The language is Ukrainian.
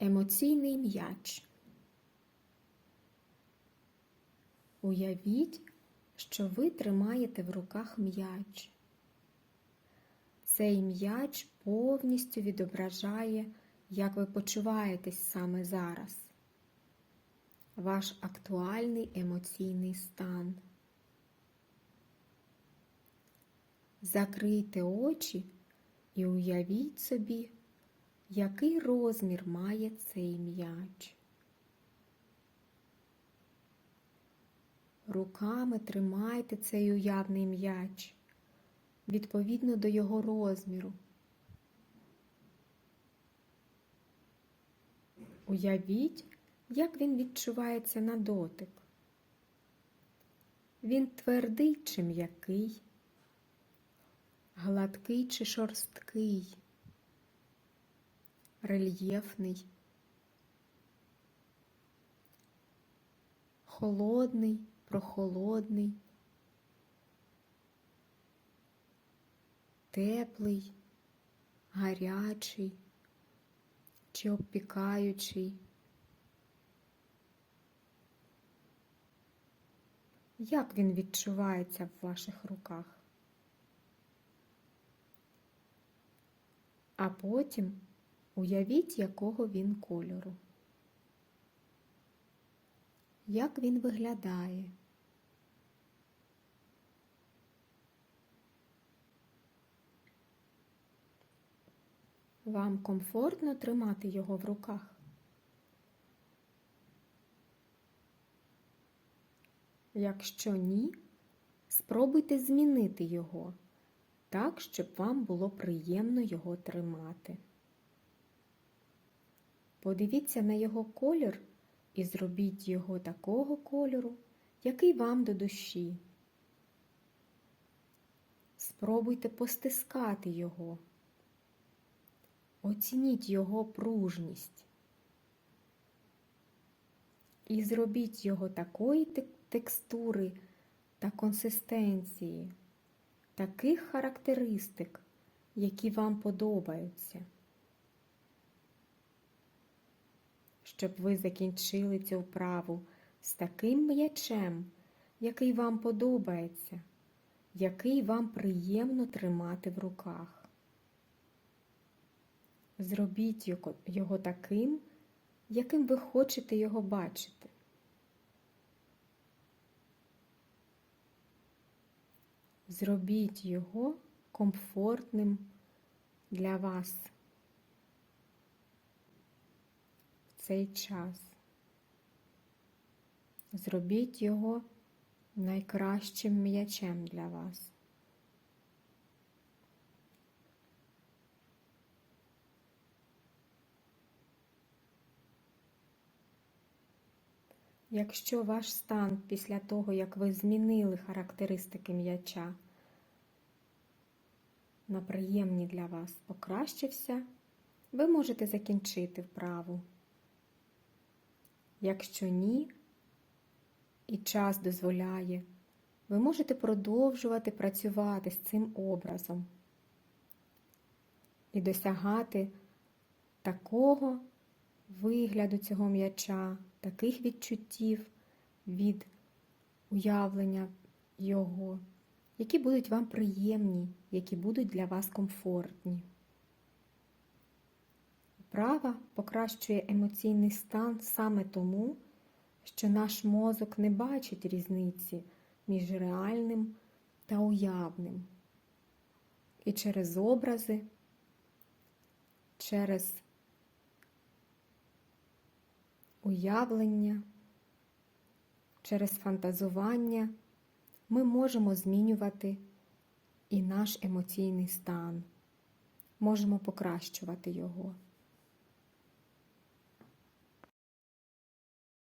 Емоційний м'яч. Уявіть, що ви тримаєте в руках м'яч. Цей м'яч повністю відображає, як ви почуваєтесь саме зараз. Ваш актуальний емоційний стан. Закрийте очі і уявіть собі, який розмір має цей м'яч. Руками тримайте цей уявний м'яч відповідно до його розміру. Уявіть, як він відчувається на дотик. Він твердий чи м'який, гладкий чи шорсткий, рельєфний, холодний, прохолодний, теплий, гарячий чи обпікаючий. Як він відчувається в ваших руках? А потім уявіть, якого він кольору. Як він виглядає? Вам комфортно тримати його в руках? Якщо ні, спробуйте змінити його так, щоб вам було приємно його тримати. Подивіться на його колір і зробіть його такого кольору, який вам до душі. Спробуйте постискати його. Оцініть його пружність. І зробіть його такої текстури та консистенції, таких характеристик, які вам подобаються. Щоб ви закінчили цю вправу з таким м'ячем, який вам подобається, який вам приємно тримати в руках. Зробіть його, таким, яким ви хочете його бачити. Зробіть його комфортним для вас в цей час. Зробіть його найкращим м'ячем для вас. Якщо ваш стан після того, як ви змінили характеристики м'яча на приємні для вас покращився, ви можете закінчити вправу. Якщо ні, і час дозволяє, ви можете продовжувати працювати з цим образом і досягати такого вигляду цього м'яча, таких відчуттів від уявлення його, які будуть вам приємні, які будуть для вас комфортні. Вправа покращує емоційний стан саме тому, що наш мозок не бачить різниці між реальним та уявним. І через образи, через уявлення, через фантазування ми можемо змінювати і наш емоційний стан, можемо покращувати його.